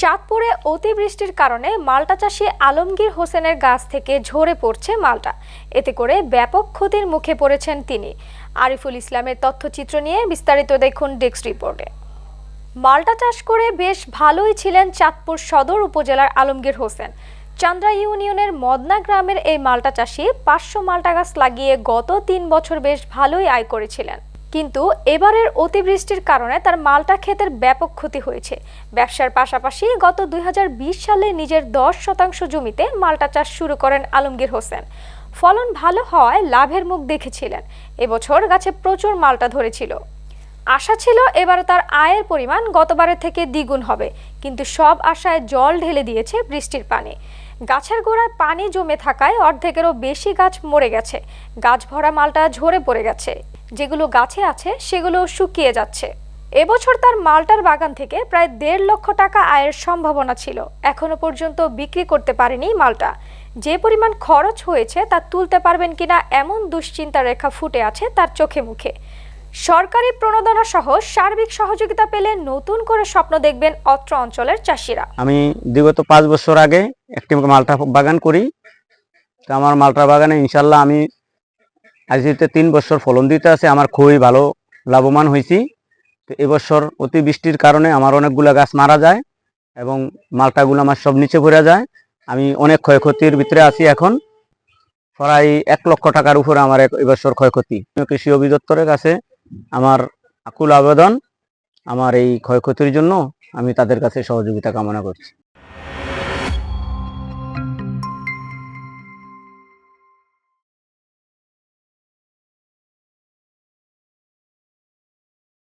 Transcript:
চাঁদপুরে অতিবৃষ্টির কারণে মালটা চাষি আলমগীর হোসেনের গাছ থেকে ঝরে পড়ছে মালটা। এতে করে ব্যাপক ক্ষতির মুখে পড়েছেন তিনি। আরিফুল ইসলামের তথ্যচিত্র নিয়ে বিস্তারিত দেখুন ডেস্ক রিপোর্টে। মালটা চাষ করে বেশ ভালোই ছিলেন চাঁদপুর সদর উপজেলার আলমগীর হোসেন। চান্দ্রা ইউনিয়নের মদনা গ্রামের এই মালটা চাষি পাঁচশো মালটা গাছ লাগিয়ে গত তিন বছর বেশ ভালোই আয় করেছিলেন। কিন্তু এবারের অতিবৃষ্টির কারণে তার মালটা ক্ষেতের ব্যাপক ক্ষতি হয়েছে। ব্যবসার পাশাপাশি গত দুই হাজার বিশ সালে নিজের দশ শতাংশ জমিতে মালটা চাষ শুরু করেন আলমগীর হোসেন। ফলন ভালো হওয়ায় লাভের মুখ দেখেছিলেন। এবছর গাছে প্রচুর মালটা ধরেছিল। আশা ছিল এবার তার আয়ের পরিমাণ গতবারের থেকে দ্বিগুণ হবে, কিন্তু সব আশায় জল ঢেলে দিয়েছে বৃষ্টির পানি। গাছের গোড়ায় পানি জমে থাকায় অর্ধেকেরও বেশি গাছ মরে গেছে। গাছ ভরা মালটা ঝরে পড়ে গেছে। যেগুলো গাছে আছে, সেগুলো শুকিয়ে যাচ্ছে। এবছর তার মালটার বাগান থেকে প্রায় দেড় লক্ষ টাকা আয়ের সম্ভাবনা ছিল। এখনও পর্যন্ত বিক্রি করতে পারেনি মালটা। যে পরিমাণ খরচ হয়েছে তা তুলতে পারবেন কিনা এমন দুশ্চিন্তার রেখা ফুটে আছে তার চোখে মুখে। সরকারি প্রণোদনা সহ সার্বিক সহযোগিতা পেলে নতুন করে স্বপ্ন দেখবেন অত্র অঞ্চলের চাষিরা। আমি বিগত পাঁচ বছর আগে একটি মালটা বাগান করি। আমার মালটা বাগানে ইনশাল্লাহ আমি আজকে তিন বছর ফলন দিতে আছে, আমার খুবই ভালো লাভবান হয়েছি। তো এবছর অতি বৃষ্টির কারণে আমার অনেকগুলো গাছ মারা যায় এবং মালটাগুলো আমার সব নিচে পড়ে যায়। আমি অনেক ক্ষয়ক্ষতির ভিতরে আছি এখন। প্রায় এক লক্ষ টাকার উপরে আমার এবছর ক্ষয়ক্ষতি। কৃষি অধিদপ্তরের কাছে আমার আকুল আবেদন। আমার এই ক্ষয়ক্ষতির জন্য আমি তাদের কাছে সহযোগিতা কামনা করছি।